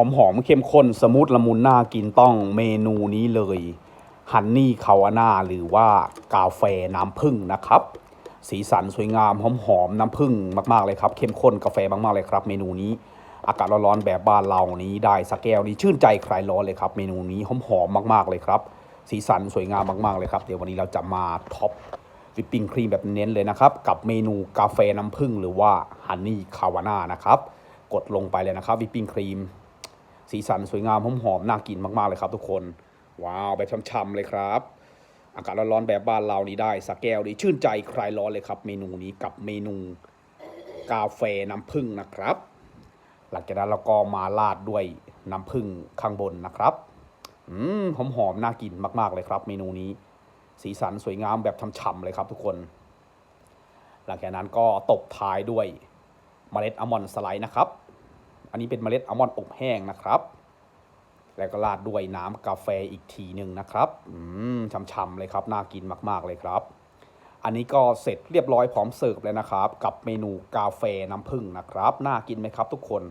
อมหอมๆเข้มข้นสมูทละมุนน่ากินต้องเมนูนี้เลยฮันนี่คาวาน่าหรือว่ากาแฟน้ำผึ้งนะครับ สีสันสวยงามหอมหอมๆน้ำผึ้งมากๆเลยครับ เข้มข้นกาแฟมากๆเลยครับ เมนูนี้อากาศร้อนๆแบบบ้านเรานี้ได้สักแก้วนี้ชื่นใจคลายร้อนเลยครับ เมนูนี้หอมหอมๆมากๆเลยครับ สีสันสวยงามมากๆเลยครับ เดี๋ยววันนี้เราจะมาท็อปวิปปิ้งครีมแบบเน้นเลยนะครับ กับเมนูกาแฟน้ำผึ้งหรือว่าฮันนี่คาวาน่านะครับกดลงไปเลยนะครับวิปปิ้งครีม สีสันสวยงามหอมๆน่ากินมากๆเลยครับทุกคน ว้าวแบบช่ำๆเลยครับ อากาศร้อนๆแบบบ้านเรานี้ได้สักแก้วนี้ชื่นใจคลายร้อนเลยครับ เมนูนี้กับเมนูกาแฟน้ำผึ้งนะครับ หลังจากนั้นเราก็มาราดด้วยน้ำผึ้งข้างบนนะครับอืมหอมๆน่ากินมากๆเลยครับ เมนูนี้สีสันสวยงามแบบฉ่ำๆเลยครับทุกคน หลังจากนั้นก็ตบท้ายด้วยเมล็ดอัลมอนด์สไลด์นะครับ อันนี้เป็นเมล็ดอัลมอนด์อบแห้งนะครับ แล้วก็ราดด้วยน้ำกาแฟอีกทีหนึ่งนะครับอืมช่ำๆเลยครับ น่ากินมากๆเลยครับ อันนี้ก็เสร็จเรียบร้อยพร้อมเสิร์ฟแล้วนะครับ กับเมนูกาแฟน้ำผึ้งนะครับ น่ากินไหมครับทุกคน